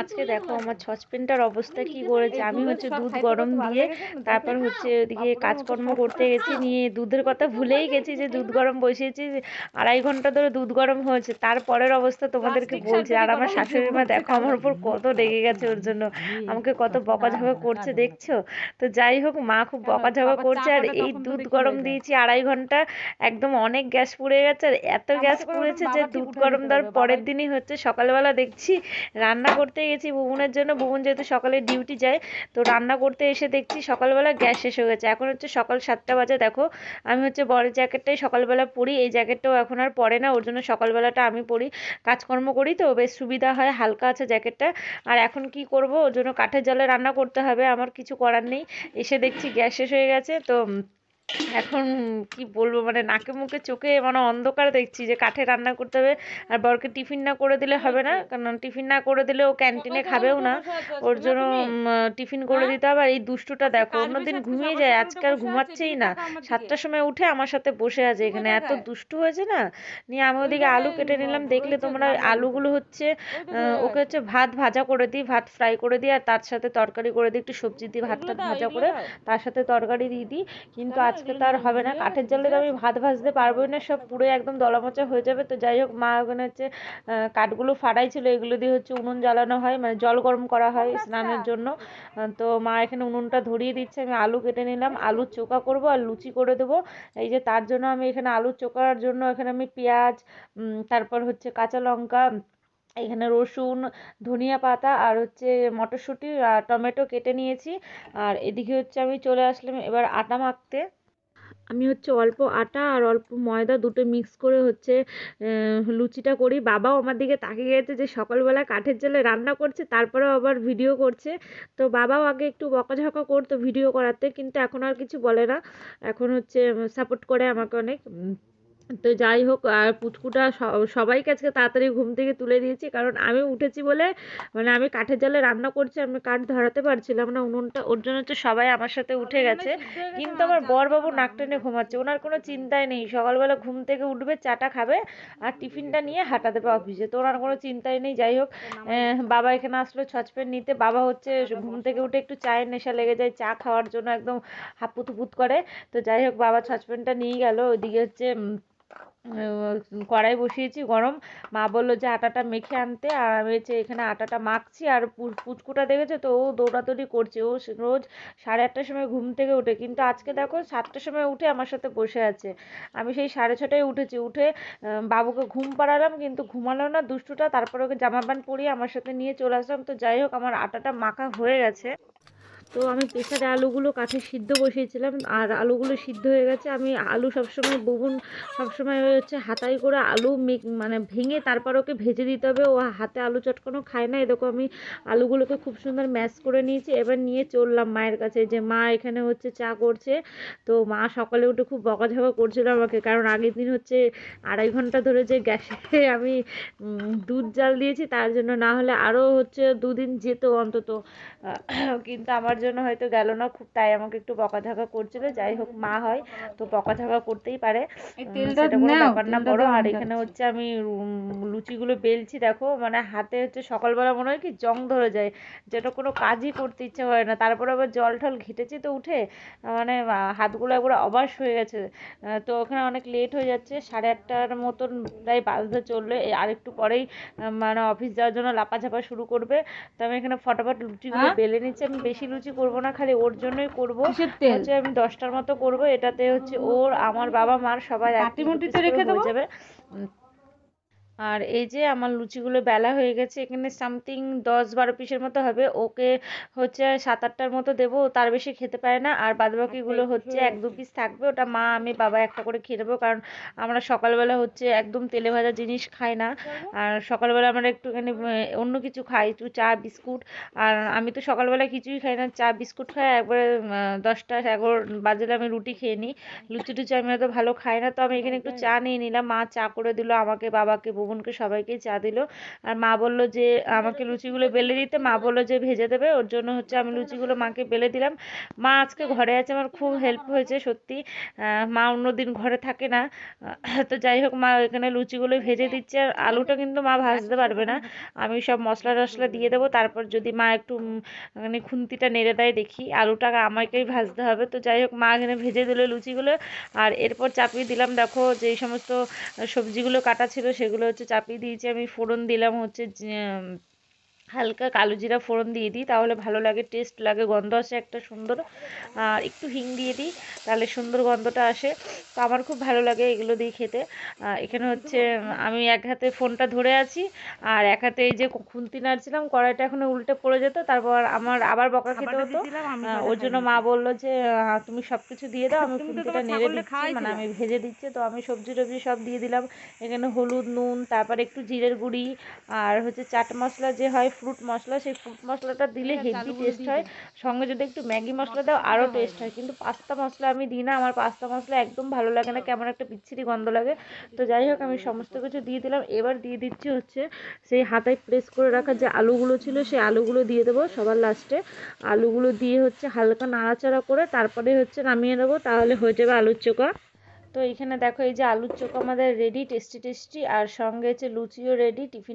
আজকে দেখো আমার সসপ্যানটার অবস্থা কি করেছে? আমি হচ্ছে দুধ গরম দিয়ে তারপর হচ্ছে ওদিকে কাজকর্ম করতে গেছি নিয়ে দুধের কথা ভুলেই গেছি যে দুধ গরম বসিয়েছি আড়াই ঘণ্টা ধরে দুধ গরম হয়েছে। তারপরের অবস্থা তোমাদেরকে বলছি আর আমার শাশুড়ি মা দেখো আমার উপর কত রেগে গেছে ওর জন্য। আমাকে কত বকাঝকা করছে দেখছ? তো যাই হোক মা খুব বকাঝকা করছে আর এই দুধ গরম দিয়েছি আড়াই ঘণ্টা একদম অনেক গ্যাস পুড়ে গেছে আর এত গ্যাস পুড়েছে যে দুধ গরম দেওয়ার পরের দিনই হচ্ছে সকালবেলা দেখছি রান্না করতে গেছি বুবুনের জন্য বুবুন যেহেতু সকালে ডিউটি যায়, তো রান্না করতে এসে দেখছি সকালবেলা গ্যাস শেষ হয়ে গেছে। এখন হচ্ছে সকাল সাতটা বাজে, দেখো। আমি হচ্ছে বরের জ্যাকেটটাই সকালবেলা পরি, এই জ্যাকেটটাও এখন আর পরে না, ওর জন্য সকালবেলাটা আমি পরি। কাজকর্ম করি তো, বেশ সুবিধা হয়, হালকা আছে জ্যাকেটটা আর এখন কি করব, ওর জন্য কাঠের জলে রান্না করতে হবে, আমার কিছু করার নেই। এসে দেখছি গ্যাস শেষ হয়ে গেছে, তো এখন কি বলব মানে নাকে মুখে চোখে মানে অন্ধকার দেখছি যে কাঠে রান্না করতে হবে আর বরকে টিফিন না করে দিলে হবে না কারণ টিফিন না করে দিলে ও ক্যান্টিনে খাবেও না। ওর জন্য টিফিন করে দিতে হবে আর এই দুষ্টুটা দেখো অন্যদিন ঘুমিয়ে যায় আজকে আর ঘুমাচ্ছেই না। সাতটার সময় উঠে আমার সাথে বসে আছে এখানে এত দুষ্টু হয়েছে না? নিয়ে আমি ওদিকে আলু কেটে নিলাম দেখলে তোমরা আলুগুলো হচ্ছে ওকে হচ্ছে ভাত ভাজা করে দিই ভাত ফ্রাই করে দিই আর তার সাথে তরকারি করে দিই একটু সবজি দিই ভাতটা ভাজা করে তার সাথে তরকারি দিয়ে দিই। কিন্তু আজকে তো আর হবে না। কাঠের জলে তো আমি ভাত ভাজতে পারবোই না সব পুরো একদম দলামোচা হয়ে যাবে। তো যাই হোক মা ওখানে হচ্ছে কাঠগুলো ফাড়াই ছিল এগুলো দিয়ে হচ্ছে উনুন জ্বালানো হয় মানে জল গরম করা হয় স্নানের জন্য। তো মা এখানে উনুনটা ধরিয়ে দিচ্ছে আমি আলু কেটে নিলাম আলুর চোখা করব আর লুচি করে দেবো। এই যে তার জন্য আমি এখানে আলুর চোখার জন্য এখানে আমি পেঁয়াজ তারপর হচ্ছে কাঁচা লঙ্কা এখানে রসুন ধনিয়া পাতা আর হচ্ছে মটরশুঁটি আর টমেটো কেটে নিয়েছি। আর এদিকে হচ্ছে আমি চলে আসলাম এবার আটা মাখতে। আমি হচ্ছে অল্প আটা আর অল্প ময়দা দুটো মিক্স করে হচ্ছে লুচিটা করি। বাবাও আমার দিকে তাকিয়ে গেছে যে সকালবেলা কাঠের জালে রান্না করছে, তারপরেও আবার ভিডিও করছে। তো বাবাও আগে একটু বকাঝকা করতো ভিডিও করাতে, কিন্তু এখন আর কিছু বলে না। এখন হচ্ছে সাপোর্ট করে আমাকে অনেক। তো যাই হোক আর পুচকুটা সবাইকে আজকে তাড়াতাড়ি ঘুম থেকে তুলে দিয়েছি কারণ আমি উঠেছি বলে মানে আমি কাঠের জালে রান্না করছি আমি কাঠ ধরাতে পারছিলাম না উনুনটা ওর জন্য তো সবাই আমার সাথে উঠে গেছে। কিন্তু আমার বরবাবু নাক টেনে ঘুমাচ্ছে ওনার কোনো চিন্তাই নেই সকালবেলা ঘুম থেকে উঠবে চাটা খাবে আর টিফিনটা নিয়ে হাঁটা দেবে অফিসে তো ওনার কোনো চিন্তাই নেই যাই হোক বাবা এখানে আসলো ছচপেন নিতে বাবা হচ্ছে ঘুম থেকে উঠে একটু চায়ের নেশা লেগে যায় চা খাওয়ার জন্য একদম হাপুত হুপুত করে তো যাই হোক বাবা ছচপেনটা নিয়ে গেল ওইদিকে হচ্ছে কড়াই বসিয়েছি গরম। মা বলল যে আটাটা মেখে আনতে। আর আমি হচ্ছে এখানে আটাটা মাখছি। আর পুচকুটা দেখেছ তো? ও দৌড়াদৌড়ি করছে। ও রোজ সাড়ে আটটার সময় ঘুম থেকে ওঠে। কিন্তু আজকে দেখো সাতটার সময় উঠে আমার সাথে বসে আছে। আমি সেই সাড়ে ছটায় উঠেছি। উঠে বাবুকে ঘুম পাড়ালাম কিন্তু ঘুমালো না দুষ্টুটা। তারপর ওকে জামা প্যান্ট পরিয়ে আমার সাথে নিয়ে চলে আসলাম। তো যাই হোক, আমার আটাটা মাখা হয়ে গেছে। তো আমি প্রেসারে আলুগুলো কাঠে সিদ্ধ বসিয়েছিলাম, আর আলুগুলো সিদ্ধ হয়ে গেছে। আমি আলু সবসময় ববুন, সবসময় হচ্ছে হাতাই করে আলু মানে ভেঙে তারপর ওকে ভেজে দিতে হবে। ও হাতে আলু চটকানো খায় না। এরকম আমি আলুগুলোকে খুব সুন্দর ম্যাশ করে নিয়েছি। এবার নিয়ে চললাম মায়ের কাছে। যে মা এখানে হচ্ছে চা করছে। তো মা সকালে উঠে খুব বকাঝকা করছিল আমাকে, কারণ আগের দিন হচ্ছে আড়াই ঘণ্টা ধরে যে গ্যাসে আমি দুধ জাল দিয়েছি, তার জন্য না হলে আরও হচ্ছে দুদিন যেত অন্তত। কিন্তু আমার জন্য হয়তো গেল না খুব তাই আমাকে একটু বকাঝকা করছিল যাই হোক মা হয় তো বকাঝকা করতেই পারে। সেটা কোনো ব্যাপার না বড়। আর এখানে হচ্ছে আমি লুচিগুলো বেলছি দেখো মানে হাতে হচ্ছে সকালবেলা মনে হয় কি জং ধরে যায় যেটা কোনো কাজই করতে ইচ্ছে হয় না। তারপর আবার জল টল ঘেটেছি তো উঠে মানে হাতগুলো একবার অবাস হয়ে গেছে। তো ওখানে অনেক লেট হয়ে যাচ্ছে সাড়ে আটটার মতন প্রায় বাজতে চলল। আর একটু পরেই মানে অফিস যাওয়ার জন্য লাপাঝাপা শুরু করবে। তো আমি এখানে ফটাফট লুচিগুলো হ্যাঁ? বেলে নিচ্ছি আমি বেশি লুচি করব না খালি ওর জন্যই করব। হচ্ছে আমি দশটার মতো করব এটাতে হচ্ছে ওর আমার বাবা মার সবাই piece যাবে। আর এই যে আমার লুচিগুলো বেলা হয়ে গেছে এখানে সামথিং দশ বারো পিসের মতো হবে। ওকে হচ্ছে সাত আটটার মতো দেবো তার বেশি খেতে পারে না। আর বাদবাকিগুলো হচ্ছে এক দু পিস থাকবে ওটা মা আমি বাবা একটা করে খেয়ে নেব। কারণ আমরা সকালবেলা হচ্ছে একদম তেলে ভাজা জিনিস খাই না। আর সকালবেলা আমরা একটুখানি অন্য কিছু খাই একটু চা বিস্কুট। আর আমি তো সকালবেলা কিছুই খাই না চা বিস্কুট খাই। একবারে দশটা এগারো বাজলে আমি রুটি খেয়ে নিই। লুচি টুচি আমি অত ভালো খাই না। তো আমি এখানে একটু চা নিয়ে নিলাম। মা চা করে দিল আমাকে বাবাকে বোনকে সবাইকে চা দিল। আর মা বলল যে, আমাকে লুচিগুলো বেলে দিতে। মা বলল যে, ভেজে দেবে। ওর জন্য হচ্ছে আমি লুচিগুলো মাকে বেলে দিলাম। মা আজকে ঘরে আছে, আমার খুব হেল্প হয়েছে সত্যি। মা অন্যদিন ঘরে থাকে না। তো যাই হোক, মা এখানে লুচিগুলো ভেজে দিচ্ছে। আর আলুটা কিন্তু মা ভাজতে পারবে না। আমি সব মশলা টশলা দিয়ে দেবো। তারপর যদি মা একটু মানে খুন্তিটা নেড়ে দেয় দেখি। আলুটা আমাকেই ভাজতে হবে। তো যাই হোক, মা এখানে ভেজে দিল লুচিগুলো। আর এরপর চাপিয়ে দিলাম। দেখো, যেই সমস্ত সবজিগুলো কাটা ছিল, সেগুলো হচ্ছে চাপিয়ে দিয়েছি আমি ফোড়ন দিলাম হচ্ছে হালকা কালো জিরা ফোড়ন দিয়ে দিই তাহলে ভালো লাগে টেস্ট লাগে গন্ধ আসে একটা সুন্দর। আর একটু হিং দিয়ে দিই তাহলে সুন্দর গন্ধটা আসে। তো আমার খুব ভালো লাগে এগুলো দিয়ে খেতে। এখানে হচ্ছে আমি এক হাতে ফোনটা ধরে আছি আর এক হাতে এই যে খুন্তি নাড়ছিলাম কড়াইটা এখনও উল্টে পড়ে যেত তারপর আমার আবার বকা খেতে হতো। ওর জন্য মা বলল যে তুমি সব কিছু দিয়ে দাও আমি খুন্তিটা নেড়ে দিচ্ছি মানে আমি ভেজে দিচ্ছি। তো আমি সবজি টবজি সব দিয়ে দিলাম এখানে হলুদ নুন তারপর একটু জিরের গুঁড়ি আর হচ্ছে চাট মশলা যে হয় ফ্রুট মশলা সেই ফ্রুট মশলাটা দিলে হেভি টেস্ট হয়। সঙ্গে যদি একটু ম্যাগি মশলা দাও আরও টেস্ট হয়। কিন্তু পাস্তা মশলা আমি দিই না আমার পাস্তা মশলা একদম ভালো লাগে না কেমন একটা বিচ্ছিরি গন্ধ লাগে। তো যাই হোক আমি সমস্ত কিছু দিয়ে দিলাম। এবার দিয়ে দিচ্ছি হচ্ছে সেই হাতায় প্রেস করে রাখা যে আলুগুলো ছিল সেই আলুগুলো দিয়ে দেবো সবার লাস্টে আলুগুলো দিয়ে হচ্ছে হালকা নাড়াচাড়া করে তারপরে হচ্ছে নামিয়ে নেব তাহলে হয়ে যাবে আলুর চোখা। তো এখানে দেখো এই যে আলুর চোখা আমাদের রেডি টেস্টি টেস্টি আর সঙ্গে হচ্ছে লুচিও রেডি টিফিন